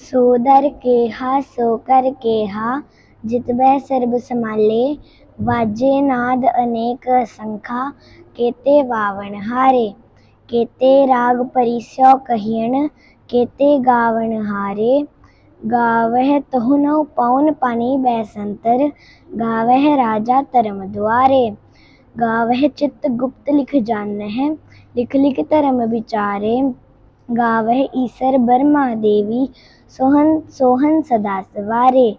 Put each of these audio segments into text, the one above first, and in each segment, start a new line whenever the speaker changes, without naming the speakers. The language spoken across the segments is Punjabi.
ਸੋ ਦਰ ਕੇਹਾ ਸੋ ਕਰ ਕੇਹਾ ਜਿਤ ਬਹਿ ਸਰਬ ਵਾਜੇ ਨਾਦ ਅਨੇਕ ਸੰਖਾ, ਕੇਤੇ ਵਾਵਣ ਹਾਰੇ, ਕੇਤੇ ਰਾਗ ਪਰਿਸੋ ਕਹੀਣ, ਕੇਤੇ ਗਾਵਣ ਹਾਰੇ, ਗਾਵਹਿ ਤਹੁ ਪਉਨ ਪਾਣੀ ਬੈਸੰਤਰ ਗਾਵਹਿ ਰਾਜਾ ਧਰਮ ਦੁਆਰੇ, ਗਾਵਹਿ ਚਿਤ ਗੁਪਤ ਲਿਖ ਜਾਣਹਿ ਲਿਖ ਲਿਖ ਧਰਮ ਵਿਚਾਰੇ, ਗਾਵਹਿ ਈਸਰ ਬਰਮਾ ਦੇਵੀ ਸੋਹਨ ਸੋਹਨ ਸਦਾ ਸਵਾਰੇ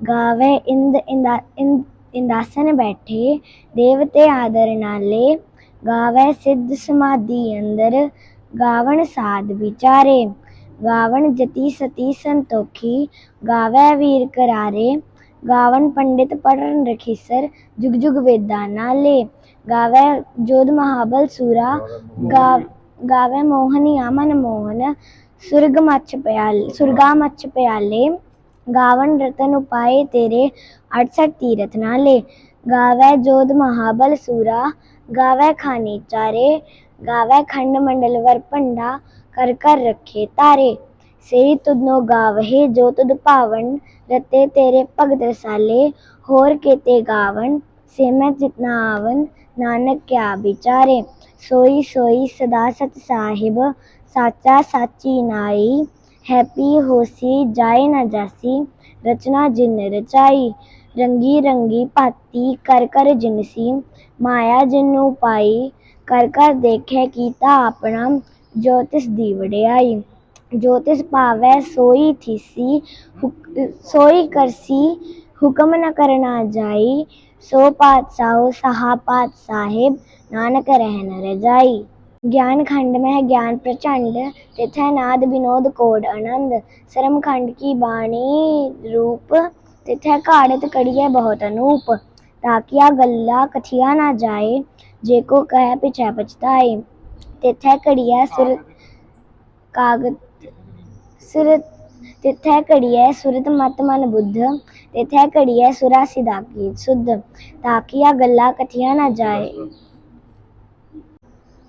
ਗਾਵੇ ਇੰਦ ਇੰਦਾ ਇੰਦ ਇੰਦਾਸਨ ਬੈਠੇ ਦੇਵਤੇ ਆਦਰ ਨਾਲੇ ਗਾਵੇ ਸਿੱਧ ਸਮਾਧੀ ਅੰਦਰ ਗਾਵਣ ਸਾਧ ਵਿਚਾਰੇ ਗਾਵਣ ਜਤੀ ਸਤੀ ਸੰਤੋਖੀ ਗਾਵੇ ਵੀਰ ਕਰਾਰੇ ਗਾਵਣ ਪੰਡਿਤ ਪੜਨ ਰਖੀਸਰ ਜੁਗ ਜੁਗ ਵੇਦਾਂ ਨਾਲੇ ਗਾਵੇ ਜੋਧ ਮਹਾਬਲ ਸੂਰਾ ਗਾਵੇ ਮੋਹਨੀਆ ਮਨ ਮੋਹਨ ਸੁਰਗ ਮੱਛ ਪਿਆਲੇ ਸੁਰਗਾ ਮੱਛ ਪਿਆਲੇ ਗਾਵਨ ਰਤਨ ਉਪਾਏ ਤੇਰੇ 68 ਤੀਰਥ ਨਾਲੇ ਗਾਵੇ ਜੋਧ ਮਹਾਬਲ ਸੂਰਾ ਗਾਵੇ ਖਾਨੀ ਚਾਰੇ ਗਾਵੇ ਖੰਡ ਮੰਡਲ ਵਰ ਭੰਡਾ ਕਰ ਕਰ ਰੱਖੇ ਤਾਰੇ ਸੇਈ ਤੁਧਨੋ ਗਾਵਹਿ ਜੋ ਤੁਧ ਭਾਵਨ ਰਤੇ ਤੇਰੇ ਭਗਤ ਰਸਾਲੇ ਹੋਰ ਕੇਤੇ ਗਾਵਨ ਸੇ ਮੈਂ ਜਿਤਨਾ ਆਵਨ ਨਾਨਕ ਕਿਆ ਵਿਚਾਰੇ ਸੋਈ ਸੋਈ ਸਦਾ ਸਤ ਸਾਹਿਬ ਸਾਚਾ ਸਾਚੀ ਨਾਈ, ਹੈਪੀ ਹੋਸੀ ਜਾਏ ਨਾ ਜਾਸੀ, ਰਚਨਾ ਜਿਨ ਰਚਾਈ, ਰੰਗੀ ਰੰਗੀ ਭਾਤੀ, ਕਰ ਕਰ ਜਿਨਸੀ ਮਾਇਆ ਜਿਨੂੰ ਪਾਈ, ਕਰ ਕਰ ਦੇਖੇ ਕੀਤਾ ਆਪਣਾ, ਜੋਤਿਸ਼ ਦੀ ਵਡਿਆਈ, ਜੋਤਿਸ਼ ਭਾਵੈ ਸੋਈ ਥੀਸੀ ਸੋਈ ਕਰਸੀ, ਹੁਕਮ ਨ ਕਰਨਾ ਜਾਈ, ਸੋ ਪਾਤਸ਼ਾਹ, ਸਹਾ ਪਾਤ ਸਾਹਿਬ ਨਾਨਕ ਰਹਿਨ ਰਜਾਈ। ਗਿਆਨ ਖੰਡ ਮਹਿ ਗਿਆਨ ਪ੍ਰਚੰਡ ਤਿਥੈ ਨਾਦ ਵਿਨੋਦ ਕੋਡ ਆਨੰਦ ਸਰਮ ਖੰਡ ਕੀ ਬਾਣੀ ਰੂਪ ਤਿਥੈ ਘਾੜਤ ਕੜੀਐ ਬਹੁਤ ਅਨੂਪ ਤਾਕਿਆ ਗੱਲਾ ਕਥਿਆ ਨਾ ਜਾਏ ਜੇ ਕੋ ਕਹਿ ਪਿਛੈ ਪਛਤਾਏ ਤਿਥੈ ਕੜੀਐ ਸੁਰ ਕਾਗਤ ਸੁਰ ਤਿਥੈ ਕੜੀਐ ਸੁਰਤ ਮਤ ਮਨ ਬੁੱਧ ਤਿਥੈ ਕੜੀਐ ਸੁਰਾ ਸਿਦਾ ਕੀ ਸੁਧ ਤਾਕਿਆ ਗੱਲਾ ਕਥਿਆ ਨਾ ਜਾਏ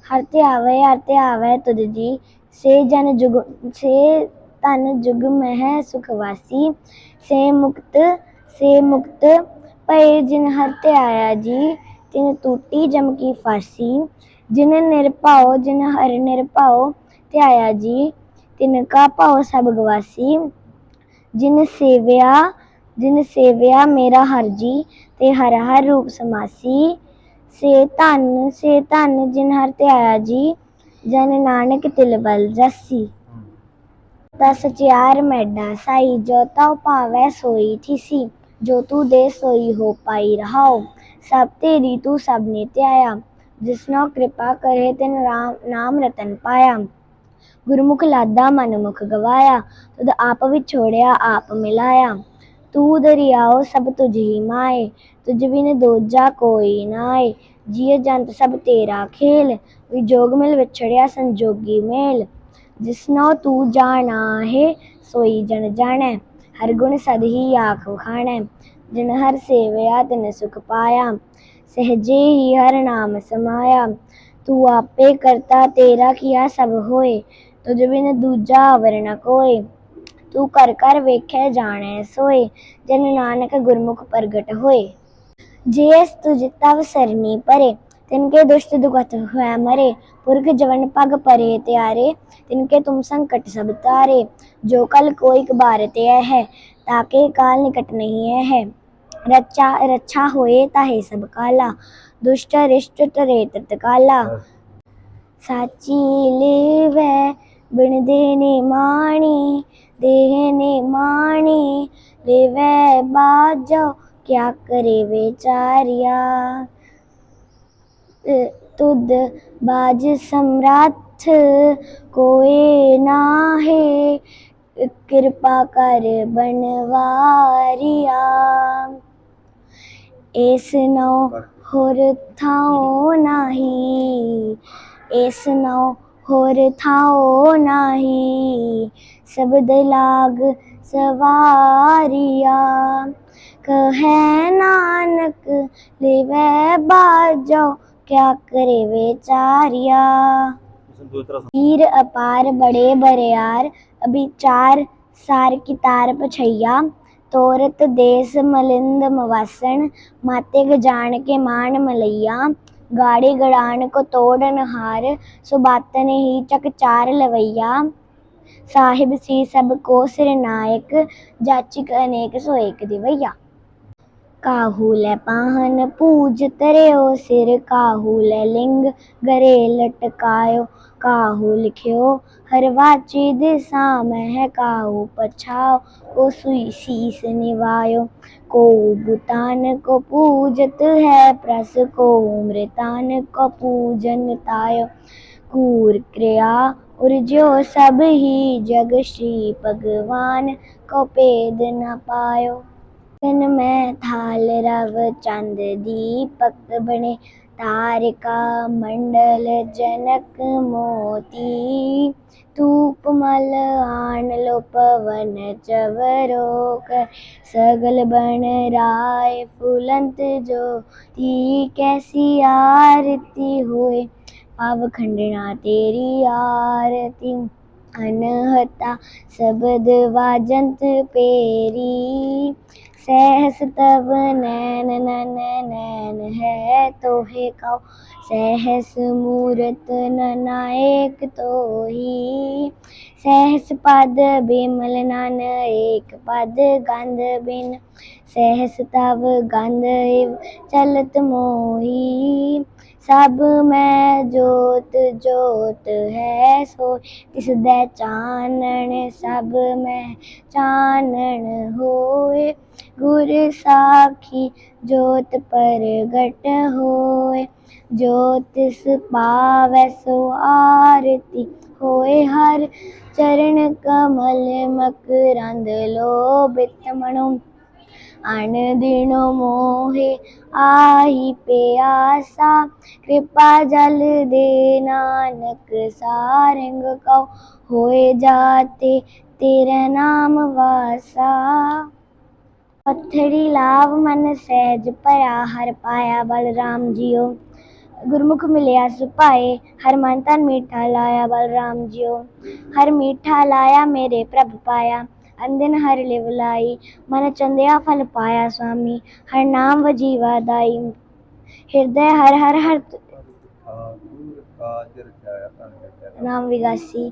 ਹਰ ਤੇ ਆਵੇ, ਹਰ ਤੇ ਆਵੇ ਤੁਧ ਜੀ। ਸੇ ਜਨ ਜੁਗ, ਸੇ ਤਨ ਜੁਗ ਮਹਿ ਸੁਖਵਾਸੀ ਸੇ ਮੁਕਤ ਸੇ ਮੁਕਤ ਭਏ ਜਿਨ ਹਰ ਤੇ ਆਇਆ ਜੀ, ਤਿਨ ਟੂਟੀ ਜਮ ਕੀ ਫਾਸੀ। ਜਿਨ ਨਿਰਭਉ ਜਿਨ ਹਰ ਨਿਰਭਉ ਤੇ ਆਇਆ ਜੀ, ਤਿਨ ਕਾ ਭਉ ਸਭ ਗਵਾਸੀ। ਜਿਨ ਸੇਵਿਆ ਜਿਨ ਸੇਵਿਆ ਮੇਰਾ ਹਰ ਜੀ, ਤੇ ਹਰ ਹਰ ਰੂਪ ਸਮਾਸੀ। ਸੇ ਧਨ ਸੇ ਧਨ ਜਿਨ ਹਰ ਤੇ ਜੀ, ਜਨ ਨਾਨਕ ਤਿਲ ਬਲ ਦਸ ਚਾਰ ਮੈਡਾ ਸਾਈ, ਜੋ ਤਉ ਭਾਵੈ ਸੋਈ ਥੀਸੀ, ਜੋ ਤੂ ਦੇ ਸੋਈ ਹੋ ਪਾਈ ਰਹਾਓ ਸਭ ਤੇਰੀ ਤੂੰ ਸਭ ਨੇ ਧਿਆਇਆ ਜਿਸਨੋ ਕਿਰਪਾ ਕਰੇ ਤਿਨ ਰਾਮ, ਨਾਮ ਰਤਨ ਪਾਇਆ। ਗੁਰਮੁਖ ਲਾਦਾ ਮਨ ਮੁਖ ਗਵਾਇਆ, ਤੁਧ ਆਪ ਵਿਛੋੜਿਆ, ਆਪ ਮਿਲਾਇਆ। ਤੂੰ ਦਰਿਆਓ ਸਭ ਤੁਝ ਹੀ ਮਾਏ ਤੁਝ ਬਿਨ ਦੋਜਾ ਕੋਈ ਨਾਏ। ਜੀਅ ਜੰਤ ਸਭ ਤੇਰਾ ਖੇਲ, ਵਿਜੋਗ ਮਿਲ ਵਿਛੜਿਆ ਸੰਜੋਗੀ ਮੇਲ। ਜਿਸਨੋ ਤੂੰ ਜਾਣਾ ਹੈ, ਸੋਈ ਜਨ ਜਾਣੈ, ਹਰ ਗੁਣ ਸਦ ਹੀ ਆਖ ਵਖਾਣੈ। ਜਿਨ ਹਰ ਸੇਵਿਆ, ਤਿਨ ਸੁਖ ਪਾਇਆ, ਸਹਜੇ ਹੀ ਹਰ ਨਾਮ ਸਮਾਇਆ। ਤੂੰ ਆਪੇ ਕਰਤਾ, ਤੇਰਾ ਕੀਆ ਸਭ ਹੋਏ, ਤੁਝ ਬਿਨ ਦੂਜਾ ਅਵਰ ਨ ਕੋਏ। ਤੂੰ ਕਰ ਕਰ ਵੇਖੈ, ਜਾਣੈ, ਸੋਏ। ਜਨ ਨਾਨਕ ਗੁਰਮੁਖ ਪ੍ਰਗਟ ਹੋਏ। જેસ તું જીતાવ સરની પરે तिनके दुष्ट दुखत हुए मरे पुरख जवन पग परे त्यारे तिनके तुम संकट सब तारे जो कल कोई कबार ते है ताके काल निकट नहीं है रचा रक्षा होए ताहे सब काला दुष्ट रिष्ट तरे तत्काला साची लेवे बिन देने माणी देने माणी लेवे बाजो क्या करे बेचारिया? तुद बाज सम्राट कोए ना है कृपा कर बनवारिया। इस नौ होर थाओ नाही एस नौ होर थाओ नाही, सब दिलाग सवारिया। ਨਾਨਕ ਹੈ ਨਾਨਕ, ਲਿਵੈ ਬਾਜੋ, ਕਿਆ ਕਰੇ ਵਿਚਾਰਿਆ ਹੀਰ ਅਪਾਰ ਬੜੇ ਬਰਿਆਰ, ਅਭਿਚਾਰ ਸਾਰ ਕੀ ਤਾਰ ਪਛਈਆ। ਤੋਰਤ ਦੇਸ ਮਲਿੰਦ ਮਵਾਸਣ, ਮਾਤੇ ਗਜਾਨ ਕੇ ਮਾਨ ਮਲਈਆ। ਗਾੜੀ ਗੜਾਨ ਕੋ ਤੋੜਨ ਹਾਰ ਸੁਬਾਤਨ ਹੀ ਚਕ ਚਾਰ ਲਵਈਆ। ਸਾਹਿਬ ਸੀ ਸਭ ਕੋ ਸਿਰ ਨਾਇਕ, ਜਾਚਿਕ ਅਨੇਕ ਸੋ ਏਕ ਦਿਵਈਆ। काहूल पाहन पूज तरियो सिर काहूल लिंग गरे लटकायो। काहू काहूल हर वाची दिशा मह काहू पछाओ। को सुई शीश निवायो, को बुतान को पूजत है प्रस, को मृतान को पूजन तायो। कूर क्रिया और जो सब ही जग श्री भगवान को पेद न पायो। ਤਨ ਮੈਂ ਥਾਲ ਰਵ ਚੰਦ ਦੀਪਕ ਬਣੇ। ਤਾਰਿਕਾ ਮੰਡਲ ਜਨਕ ਮੋਤੀ, ਧੂਪ ਮਲ ਆਣ ਲੋ ਪਵਨ ਚਵਰੋ ਕਰ। ਸਗਲ ਬਣ ਰਾਏ ਫੁਲੰਤ ਜੋਤੀ, ਕੈਸੀ ਆਰਤੀ ਹੋਏ। ਪਾਵ ਖੰਡਣਾ ਤੇਰੀ ਆਰਤੀ, ਅਨਹਤਾ ਸਬਦ ਵਾਜੰਤ ਪੇਰੀ। सहस तब नैन नन नैन है तो हे कौ सहस मूरत ननायक तो ही सहस पद बिमल नन एक पद गंध बिन सहस तब गंध इव चलत मोही ਸਭ ਮੈਂ ਜੋਤ ਜੋਤ ਹੈ ਸੋ ਤਿਸ ਦੇ ਚਾਨਣ ਸਭ ਮੈਂ ਚਾਨਣ ਹੋਏ। ਗੁਰ ਸਾਖੀ ਜੋਤ ਪ੍ਰਗਟ ਹੋਏ। ਜੋ ਤਿਸ ਪਾਵੈ ਸੋ ਆਰਤੀ ਹੋਏ। ਹਰ ਚਰਨ ਕਮਲ ਮਕਰੰਦ ਲੋਭਿਤ ਮਨੋ અણદીણો મોહે આહી પ્યાસા કૃપા જલ દે નાનક સારંગ કૌ ਹੋਏ ਜਾਤੇ ਤੇਰਾ ਨਾਮ ਵਾਸਾ। ਪੱਥੜੀ ਲਾਵ ਮਨ ਸਹਿਜ ਭਇਆ ਹਰ ਪਾਇਆ ਬਲਰਾਮ ਜੀਓ ਗੁਰਮੁਖ ਮਿਲਿਆ ਸੁਪਾਏ ਹਰ ਮਨ ਤਨ ਮੀਠਾ ਲਾਇਆ ਬਲਰਾਮ ਜੀਓ ਹਰ ਮੀਠਾ ਲਾਇਆ ਮੇਰੇ ਪ੍ਰਭ ਪਾਇਆ। ਅੰਦਨ ਹਰ ਲਿਵ ਲਾਈ ਮਨ ਚੰਦਿਆ ਫਲ ਪਾਇਆ ਸੁਆਮੀ ਹਰ ਨਾਮ ਵਜੀਵਾ ਦਾਈ ਹਿਰਦੈ ਹਰ ਹਰ ਹਰ ਨਾਮ ਵਿਗਾਸੀ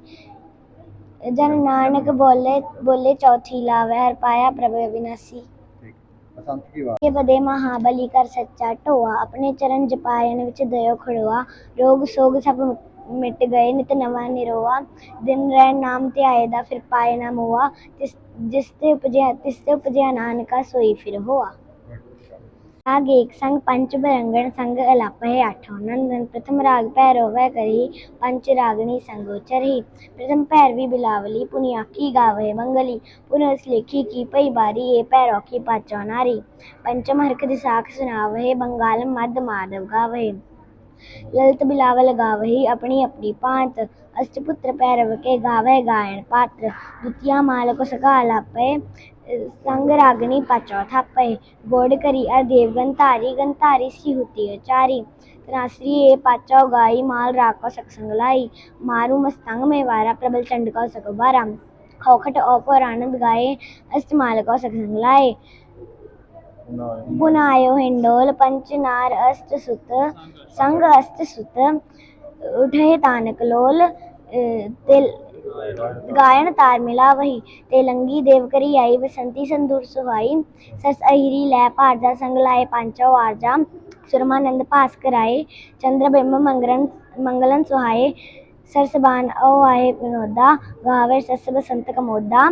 ਜਨ ਨਾਨਕ ਬੋਲੇ ਬੋਲੇ ਚੌਥੀ ਲਾਵੈ ਹਰ ਪਾਇਆ ਪ੍ਰਭ ਅਵਿਨਾਸੀ
ਠੀਕ ਬਸੰਤ ਕੀ
ਬਦੇ ਮਹਾਬਲੀ ਕਰ ਸੱਚਾ ਢੋਆ ਆਪਣੇ ਚਰਨ ਜਪਾਇਨ ਵਿੱਚ ਦਇਓ ਖੜੋਆ ਰੋਗ ਸੋਗ ਸਭ ਮਿਟ ਗਏ ਨਿਤ ਨਵਾਂ ਨਿਰੋਆ ਦਿਨ ਰਹਿ ਨਾਮ ਧਿਆਏ ਦਾ ਫਿਰ ਪਾਏ ਨਾ ਮੋਆ ਤਿਸ ਜਿਸ ਤੇ ਉਪਜਿਆ ਤਿਸ ਤੇ ਉਪਜਿਆ ਨਾਨਕਾ ਸੋਈ ਫਿਰ ਹੋਆ। ਰਾਗ ਏਕ ਸੰਗ ਪੰਚ ਬਰੰਗਣ ਸੰਗ ਅਲਾਪਹਿ ਆਠ ਨੰਦਨ ਪ੍ਰਥਮ ਰਾਗ ਭੈਰੋ ਵੈ ਕਰੀ ਪੰਚ ਰਾਗਣੀ ਸੰਗ ਉਚਰਹੀ ਪ੍ਰਥਮ ਭੈਰਵੀ ਬਿਲਾਵਲੀ ਪੁਨੀ ਆਖੀ ਗਾਵੇ ਮੰਗਲੀ ਪੁਨਸ ਲੇਖੀ ਕੀ ਪਈ ਬਾਰੀ ਇਹ ਭੈਰੋ ਕੀ ਪਾਚੋ ਨਾਰੀ। ਪੰਚਮ ਹਰਕ ਦੀ ਦਿਸਾਖ ਸੁਨਾਵੇ ਬੰਗਾਲ ਮਦ ਮਾਦਵ ਗਾਵੇ। ललित बिलावल गावही अपनी अपनी पांत अष्टपुत्र पैरव के गावे गायन पात्र द्वितीय माल को सका लापे संग रागनी पाचौ थापे गोड करी अर देवगन तारी गंतारी सी होती है चारी तनाश्री ए पाचौ गाई माल राग को सत्संग लाई मारू मस्तंग में वारा प्रबल चंड को सको बारा खौखट औपर आनंद गाए अस्तमाल को सत्संग लाए
ਨਾਮ
बुनायो हिंडोल पंचनार अष्ट सुत संग अष्ट सुत उठे तानक लोल अ, तिल गायन तार मिला वही तेलंगी देव करी आई बसंती संदूर सुहाई सस अहिरी लै भारजा संग लाए पांचो आरजा सुरमानंद पास कराए चंद्र बिंब मंगरन मंगलन सुहाए सरसबान ओ आए विनोदा गावे सस बसंत कमोदा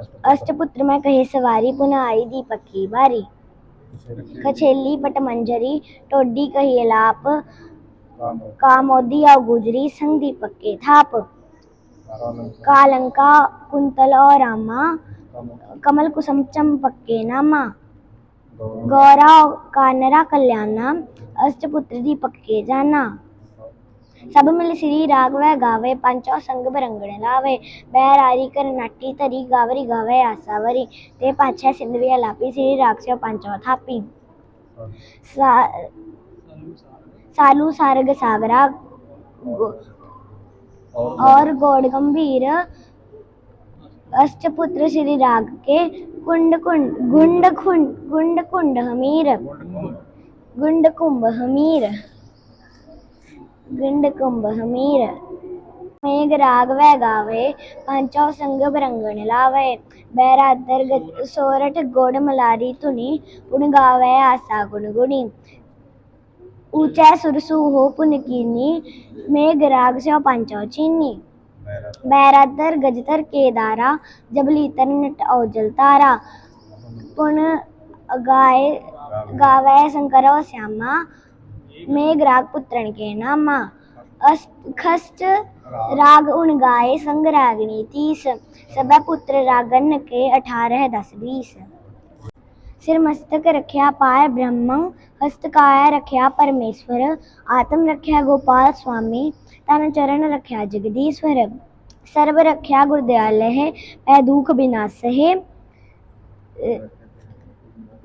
अष्टपुत्र में कहे सवारी पुनः आई दीपक की बारी कछेली पटमंजरी टोडी कही
लाप
कामोदी और गुजरी संग दीपक के थाप कालंका कुंतल और रामा कमल कुसुम चंपक के नामा गौरा कानरा कल्याणा अष्टपुत्र दीपक के जाना सब मिल श्री राघव गावे पंचो संग बरंगण लावे बैरारी कर नाटी तरी गावरी गावे आसावरी ते पाछे सिंधवी लापी श्री राक्षो पंचो थापी सा, सालू सारग सागरा गो-
ਔਰ
और गौड़ गंभीर अष्टपुत्र श्री राग के कुंड कुंड गुंड खुंड गुंड कुंड हमीर गुंड कुंभ हमीर गुंड कुंभ हमीर मेघ राग वै गावे पंचौ संग बरंगण लावे बैरादर गज- सोरठ गोड़ मलारी धुनी गुण गावे आसा गुण गुणी ऊंचा सुरसु हो पुन कीनी मेघ राग सौ पंचौ चीनी
ਮੇਰਾ
बैरादर गजतर केदारा जबलीतर नट औजल तारा पुन गाय गावे शंकर श्यामा मेघ राग पुत्रन के नामा अस्त खस्ट राग उन गाए संग रागनी तीस सब पुत्र रागन के अठारह दस बीस सिर मस्तक रख्या पाय ब्रह्म हस्तकाया रख्या परमेश्वर आत्म रख्या गोपाल स्वामी तन चरण रख्या जगदीश्वर सर्व रख्या गुरदयाल है पै दुख विनाश है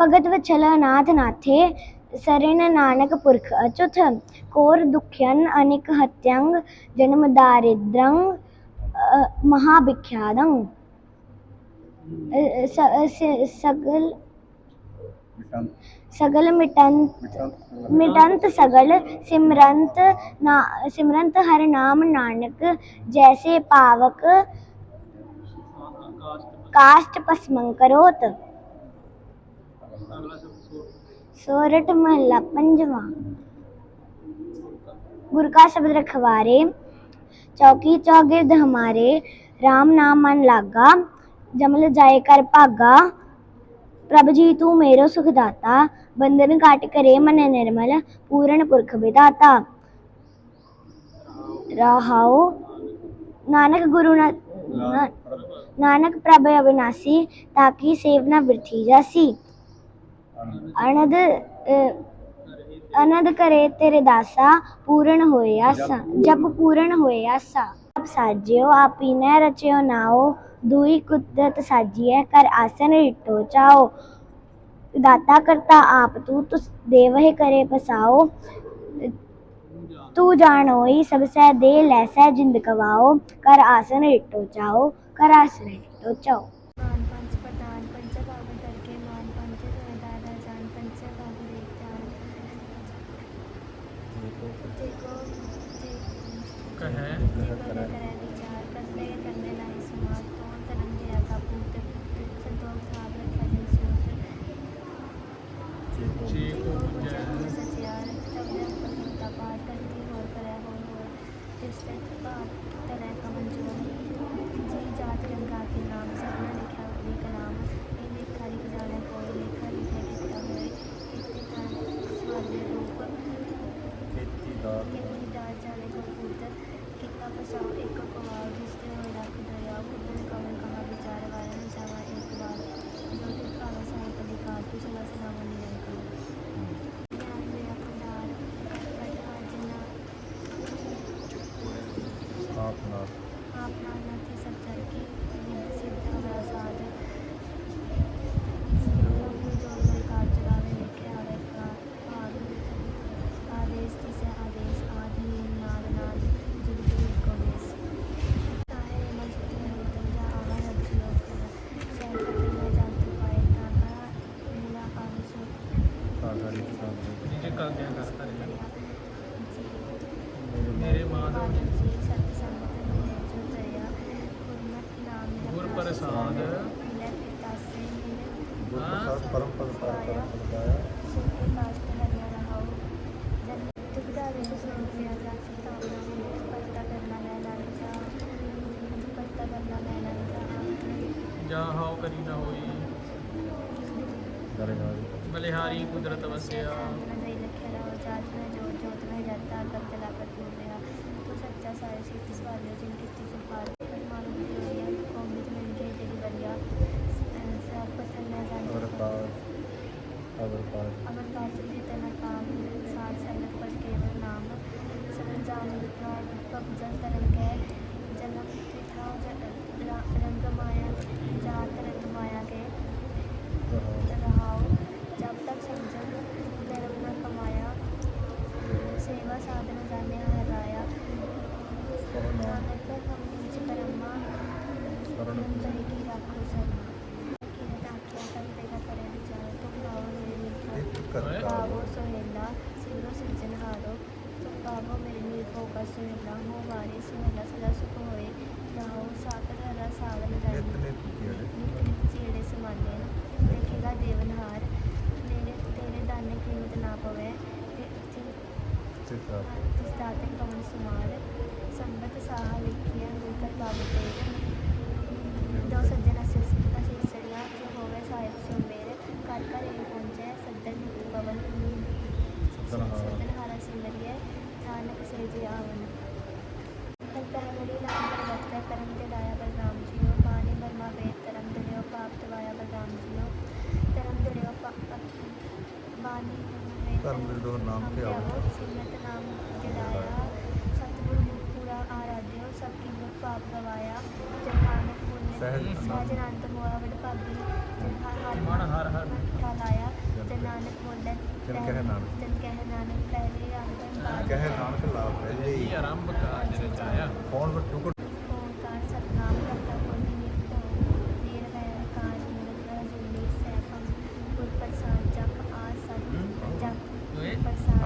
भगत वत्सल नाथ नाथे शरण नानक पुरख अचुत कोर दुख्यन अनेक हत्यंग जन्म दारिद्रंग महाभिख्यादंग सगल सगल मिटंत मिटंत सगल सिमरंत ना सिमरंत हर नाम नानक जैसे पावक काष्ट पसमं करोत ਸੋਰਠ ਮਹਲਾ ਪੰਜਵਾਂ ਗੁਰ ਕਾ ਸ਼ਬਦ ਰਖਵਾਰੇ ਚੌਕੀ ਚੌਗਿਰਦ ਹਮਾਰੇ RAM ਨਾਮ ਮਨ ਲਾਗਾ ਜਮਲ ਜਾਏ ਕਰ ਭਾਗਾ ਪ੍ਰਭ ਜੀ ਤੂੰ ਮੇਰੋ ਸੁਖ ਦਾਤਾ ਬੰਧਨ ਕਾਟ ਕਰੇ ਮਨ ਨਿਰਮਲ ਪੂਰਨ ਪੁਰਖ ਵਿਦਾਤਾ ਰਹਾਉ ਨਾਨਕ ਗੁਰੂ ਨਾਨਕ ਪ੍ਰਭ ਅਵਿਨਾਸੀ ਤਾਂ ਕੀ ਸੇਵਨਾ ਬਿਰਥੀ ਜਾਸੀ ਅਣਦ ਅਨਦ ਕਰੇ ਤੇਰੇ ਦਾਸਾ, ਪੂਰਨ ਹੋਇਆ ਆਸਾ ਜਬ ਪੂਰਨ ਹੋਏ ਆਸਾ। ਆਪ ਸਾਜਿਓ, ਆਪੀ ਨੈ ਰਚਿਓ ਨਾਓ ਦੂਈ ਕੁਦਰਤ ਸਾਜੀਐ, ਕਰ ਆਸਨ ਰਿਟੋ ਚਾਓ।
ਦਾਤਾ ਕਰਤਾ ਆਪ, ਤੂ ਤੁਸ ਦੇਵਹਿ ਕਰੇ ਪਸਾਓ। ਤੂੰ ਜਾਣੋਈ ਸਭ ਸਹਿ ਦੇ ਲੈਸੈ ਜਿੰਦ ਕਵਾਓ। ਕਰ ਆਸਨ ਰਿਟੋ ਚਾਓ, ਕਰ ਆਸਨ ਰਿਟੋ ਚਾਓ।
ਜੀ
ਜੇ
ਕੋ
ਕੋ ਸਚਿਆਰ ਪਰਮਤਾ ਪਾਠ ਕਰਤੀ ਹੋਰ ਕਰੇ ਹੋਰ ਹੋਰ ਜਿਸ ਤੇ ਭਾਵ ਤਰੇ ਕਮਨ ਜੋ ਜੀ ਜਾਤ ਰੰਗਾ ਕੇ ਨਾਮ, ਸਭਨਾ ਲਿਖਿਆ ਹੋਵੇ ਕਲਾਮ ਇਹ ਲੇਖਾ ਲਿਖ ਜਾਣੇ ਕੋਈ ਲੇਖਾ ਲਿਖੇ ਕੀਤਾ ਹੋਏ ਕਿਤੇ ਤਾਂ ਸਵਾਦੇ ਰੂਪ
ਖੇਤੀ ਦਾ
ਕਿਤੇ ਦਾ ਜਾਣੇ ਕੋ ਪੁੱਤ ਕਿਤਾ ਪਸਾਉ ਇੱਕ ਕਵਾਲ ਜਿਸ ਤੇ ਹੋਏ ਲੱਖ ਦਰਿਆ ਕੁਦਨ ਕਵਨ ਕਹਾ ਵਿਚਾਰ ਵਾਇਆ ਨੂੰ ਜਾਵਾ ਇੱਕ ਵਾਰ ਜੋ ਤੇ ਕਾਲਾ ਸਾਹਿਬ ਲਿਖਾ ਤੂੰ ਸਲਾ ਸਲਾਮ ਨਿਰੰਕਾਰ ਗਿਆਨ ਦੇ ਅਖੰਡਾਰ ਕਟਾ ਜਿਨਾ
ਆਪ ਨਾਲ।
ਆਪ ਸਭ ਚਰ ਕੀ ਵਿਦ ਸਾਧ ਲੋਕ ਜੋ ਕੋਈ ਕਾਰ ਚਲਾਵੇ ਲਿਖੇ ਆਵੇ ਭਾਗ ਆਦੇਸ਼ ਤਿਸੇ ਆਦੇਸ਼ ਆਦਿ ਨਾਦ ਨਾਦ ਜੁਗ ਜੁਗ ਕੋ ਦੇਸ ਤਾਹੇ ਮਨ ਸੁਤੇ ਹੈ ਉਤਮ ਜਾ ਆਵਾ ਹੈ ਜਿਉ ਸੈਨ ਪਤੀ ਮੈਂ ਜਾਤ ਪਾਏ ਤਾਂ ਕਾ ਮਿਲਾ ਆਵੇ ਸੋ
ਕਾਗਾ ਲਿਖ ਸਕਦੇ
ਜੇ ਕਰ ਗਿਆ ਕਰਤਾ ਰਹੇ
ਜੀ
ਮੇਰੇ ਮਾਧਵ
ਜੀ ਸਤ ਸੰਗਤ ਮਿਲੇ ਜੋ ਦਇਆ ਗੁਰਮਤਿ ਨਾਮ ਜਪਿਆ
ਗੁਰ ਪ੍ਰਸਾਦ
ਮਿਲੇ ਪਿਤਾਸੇ ਮਿਲੇ
ਗੁਰੂ
ਹਾਂ।
ਪ੍ਰਸਾਦ ਪਰਮ ਪਦ ਪਾਰ ਪਰਮ ਪਦ ਪਾਇਆ
ਸੁਖੇ ਕਾਸ਼ਟ ਹਰਿਆ ਰਹਾਉ ਜਨ ਦੁਖਦਾ ਦੇ ਸੁਖ ਮਿਆ ਜਾ ਸਿਤਾਵਨਾ ਪਰਤਾ ਕਰਨਾ ਮੈਂ ਨਾਨਕ ਜਾ ਪਰਤਾ ਕਰਨਾ ਮੈਂ ਨਾਨਕ ਜਾ
ਜਾ ਹਾਉ ਕਰੀ ਨਾ ਹੋਈ
ਕਰੇਗਾ
ਬਲਿਹਾਰੀ ਕੁਦਰਤ ਵਸਿਆ
ਸਾਧਨਾ ਜੈ ਲਖਿਆ ਰਹਾ ਜਾਤ ਮੈਂ ਜੋਤ ਜੋਤ ਮੈਂ ਜਾਤਾ ਕਰ ਤਲਾ ਕਰ ਤੂੰ ਰਿਹਾ ਤੂੰ ਸੱਚਾ ਸਾਰੇ ਸਿੱਧ ਸਵਾਲਿਆ ਜਿਨ ਕੀਤੀ ਸੁਪਾਰ ਪਰਮਾਨੁ ਦੀ ਹੋਇਆ ਕੌਮ ਵਿੱਚ ਮਿਲ ਕੇ ਤੇਰੀ ਬਰੀਆ ਸਭ ਪਸੰਦ ਮੈਂ
ਅਵਰ
ਜਾਣਦਾ
ਪਾਰ ਅਵਰ ਪਾਰ
ਅਮਨ ਕਾਸੀ ਦੀ ਤਨ ਕਾਮ ਸਾਧ ਸੰਗਤ ਪਰ ਕੇਵਲ ਨਾਮ ਸਰਨ ਜਾਨ ਵਿਕਾਰ ਭਗ ਜਨ ਤਰਨ ਕੈ ਜਨਮ ਤਿਥਾ ਜ- ਰਾ- ਰੰਗ ਮਾਇਆ ਜਾਤ ਰੰਗ ਮਾਇਆ ਕੇ ਰਹਾਉ ਜਬ ਤੱਕ ਸਮਝਨ ਧਰਮ ਨ ਕਮਾਇਆ ਸੇਵਾ ਸਾਧਨ
ਬਿਸਮਿਲ੍ਲਾਹੁ
ਵਾਰਿਸ ਸੁਹੇਲਾ ਸਦਾ ਸੁਖ ਹੋਏ ਲਾਹੋ ਸਾਕਤ ਹਰਾ ਸਾਵਲ ਰਾਈ ਦੇਵਨਹਾਰ ਮੇਰੇ ਤੇਰੇ ਦਾਨੇ ਕੀਮਤ ਨਾ ਪਵੇ ਤੇ ਸਾਤੇ ਕੌਣ ਸਮਾਰ? ਸੰਬਤ ਸਾਹ ਲਿਖਿਆ ਗੁਰਕਰ ਬਾਬ ਤੇ ਦੋ ਸੱਜਣ ਅਸਿਸ ਅਸਿਸ ਸੜੀਆਂ ਜੋ ਹੋਵੇ ਸਾਹਿਬ ਸੋ ਮੇਰੇ। ਘਰ ਘਰ ਇਹ ਪਹੁੰਚੇ ਸੱਦਨ ਪਵਨ।
ਸੱਦਨ
ਹਾਰਾ। ਸਿਮਰਿਏ ਨਾਨਕ ਸਹਿਜੇ ਆਵਨ ਤਨ ਕਰ ਨਾਮ ਪਰਵਤ ਤੇ ਕਰਮ ਤੇ ਲਾਇਆ ਬਲਰਾਮ ਜੀਓ। ਪਾਣੀ ਬਰਮਾ ਵੇਦ ਧਰਮ ਦੜਿਓ ਪਾਪ ਤਵਾਇਆ ਬਲਰਾਮ ਜੀਓ। ਧਰਮ ਦੜਿਓ ਪਾਪ ਬਾਣੀ
ਕਰਮ ਦੜਿਓ ਨਾਮ ਤੇ ਆਵੋ
ਸਿਮਰਤ ਨਾਮ ਜਲਾਇਆ। ਸਤਿਗੁਰ ਪੂਰਾ ਆਰਾਧਿਓ ਸਭ ਪਾਪ ਗਵਾਇਆ। ਜਨਾਨਕ ਪੁੰਨ
ਸਹਿਜ
ਅਨੰਤ ਹੋਆ ਵਡ ਭਾਗੀ। ਜਨ ਹਰ ਹਰ
ਹਰ ਹਰ।
ਲਾਇਆ। ਜਨਾਨਕ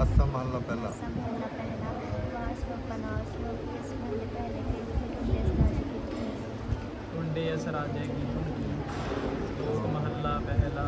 आसा महला पहला आसा महला पहला वास वपनास लोकिस मुंड पहले के टुंडे सराजे की टुंडे सराजे की टुंडी लोक महला पहला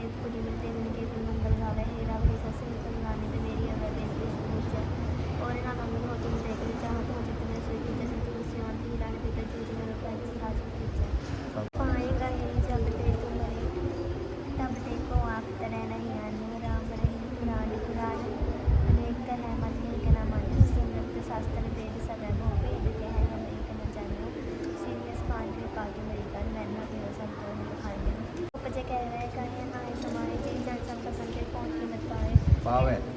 Ayan,
pwede. ફાવે